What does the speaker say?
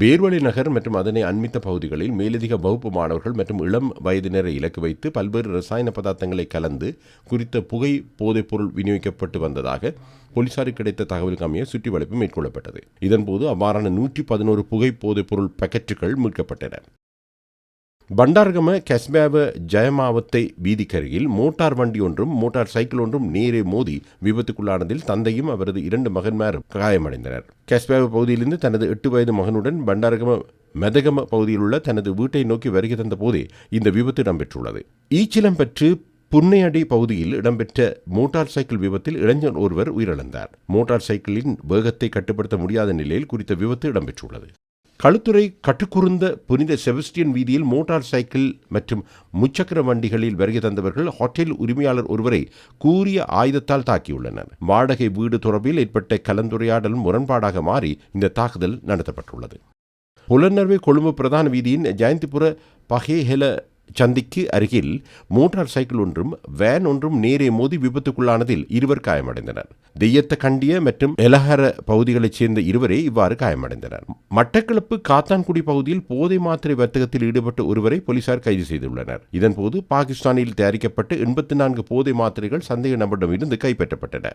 பேர்வழி நகர் மற்றும் அதனை அண்மித்த பகுதிகளில் மேலதிக வகுப்பு மாணவர்கள் மற்றும் இளம் வயதினரை இலக்கு வைத்து பல்வேறு ரசாயன பதார்த்தங்களை கலந்து குறித்த புகை போதைப்பொருள் விநியோகிக்கப்பட்டு வந்ததாக போலீசாருக்கு கிடைத்த தகவலுக்கு அமைய சுற்றி வளைப்பு மேற்கொள்ளப்பட்டது இதன்போது அவ்வாறான நூற்றி பதினோரு புகை போதைப்பொருள் பாக்கெட்டுகள் மீட்கப்பட்டன. பண்டார்கம கஸ்மேவ ஜெயமாவத்தை வீதிக்கருகில் மோட்டார் வண்டி ஒன்றும் மோட்டார் சைக்கிள் ஒன்றும் நேரே மோதி விபத்துக்குள்ளானதில் தந்தையும் அவரது இரண்டு மகன்மாரும் காயமடைந்தனர். கஸ்மேவ பகுதியிலிருந்து தனது எட்டு வயது மகனுடன் பண்டாரகம மெதகம பகுதியில் உள்ள தனது வீட்டை நோக்கி வருகை தந்த போதே இந்த விபத்து இடம்பெற்றுள்ளது. ஈச்சிலம் பெற்று புன்னையடி பகுதியில் இடம்பெற்ற மோட்டார் சைக்கிள் விபத்தில் இளைஞன் ஒருவர் உயிரிழந்தார். மோட்டார் சைக்கிளின் வேகத்தை கட்டுப்படுத்த முடியாத நிலையில் குறித்த விபத்து இடம்பெற்றுள்ளது. களுத்துறை கட்டுக்குறுந்த புனித செபஸ்டியன் வீதியில் மோட்டார் சைக்கிள் மற்றும் முச்சக்கர வண்டிகளில் வருகை தந்தவர்கள் ஹோட்டல் உரிமையாளர் ஒருவரை கூறிய ஆயுதத்தால் தாக்கியுள்ளனர். வாடகை வீடு தொடர்பில் ஏற்பட்ட கலந்துரையாடல் முரண்பாடாக மாறி இந்த தாக்குதல் நடத்தப்பட்டுள்ளது. புலனர்வே கொழும்பு பிரதான வீதியின் ஜெயந்திபுர பகேஹெல சந்திக்கு அருகில் மோட்டார் சைக்கிள் ஒன்றும் வேன் ஒன்றும் நேரே மோதி விபத்துக்குள்ளானதில் இருவர் காயமடைந்தனர். தெய்யத்த கண்டிய மற்றும் எலஹர பகுதிகளைச் சேர்ந்த இருவரே இவ்வாறு காயமடைந்தனர். மட்டக்களப்பு காத்தான்குடி பகுதியில் போதை மாத்திரை வர்த்தகத்தில் ஈடுபட்ட ஒருவரை போலீசார் கைது செய்துள்ளனர். இதன்போது பாகிஸ்தானில் தயாரிக்கப்பட்ட எண்பத்தி நான்கு போதை மாத்திரைகள் சந்தேக நபரிடமிருந்து கைப்பற்றப்பட்டன.